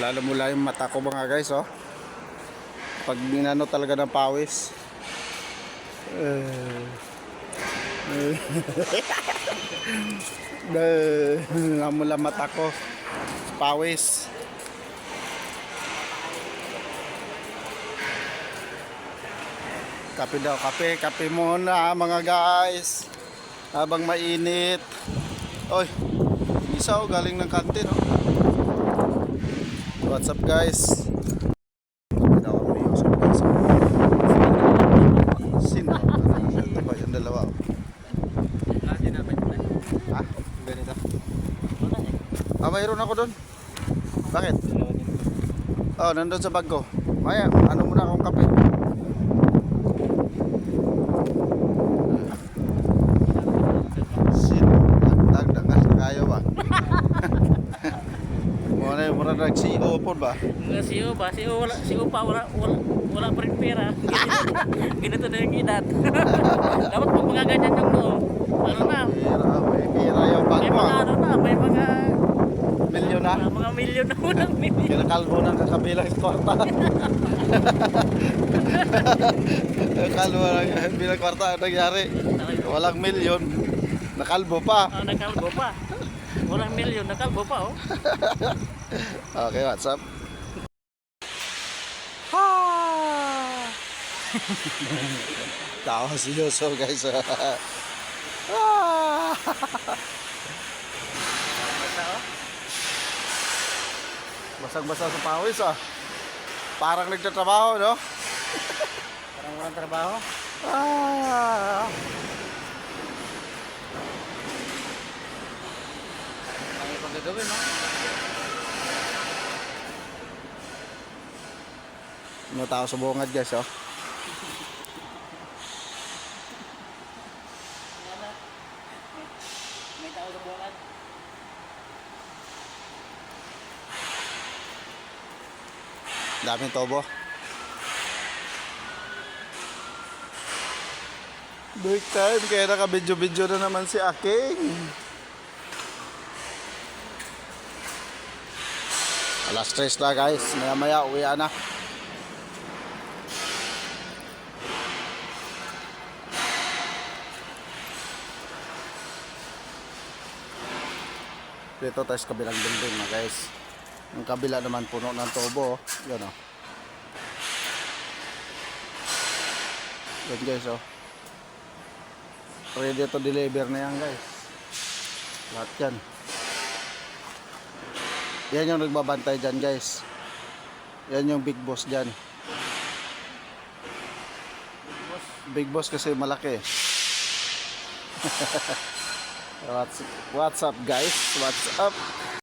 Lalo mula yung mata ko mga guys, oh. Pag minano talaga ng pawis. Eh. Eh. Eh. Namula mata ko. Pawis. Kape daw, kape. Kape muna mga guys. Habang mainit. Oy, isa oh, galing ng kantin oh. What's up guys? Sino? Ito ba yung dalawa. Ha? Ganito. Ah, mayroon ako doon. Bakit? Oh, nandun sa bag ko. Maya, ano muna akong kape? Sino? Dagdag sa kayo ba? Muna yung muna nag-CEO po ba? Nga Upa, si U, wala, si Upa wala, wala, wala pa rin pera. Ganito, na yung edad. Dapat pag mga ganyan yung no, ano na, Pira, may pira yung bag may mga ano na, may mga, Milyon na. mga, milyon na unang milyon. Kinakalbo ng kakabilang kwarta. Kalbo ng bilang kwarta ang nangyari. Walang milyon. Nakalbo pa. Ah, nakalbo pa. Walang milyon, nakalbo pa oh. Okay, what's up? Tawa si Yoso guys. Ah! Basang-basa sa pawis ah. Parang nagtatrabaho, no? Parang walang trabaho. Ah! Gagawin no. Mga tao sa bungad guys, oh. May tao sa buwan. Daming tobo. Break time, kaya naka-video-video na naman si Aking. Alas stress na guys, maya maya uwi na. Dito tayo sa kabilang building na guys. Ang kabila naman puno ng tobo. oh. Yan o. Yan guys oh. Ready to deliver na yan guys. Lahat yan. Yan yung nagbabantay dyan guys. Yan yung big boss dyan. Big boss kasi malaki. what's, what's up guys? What's up?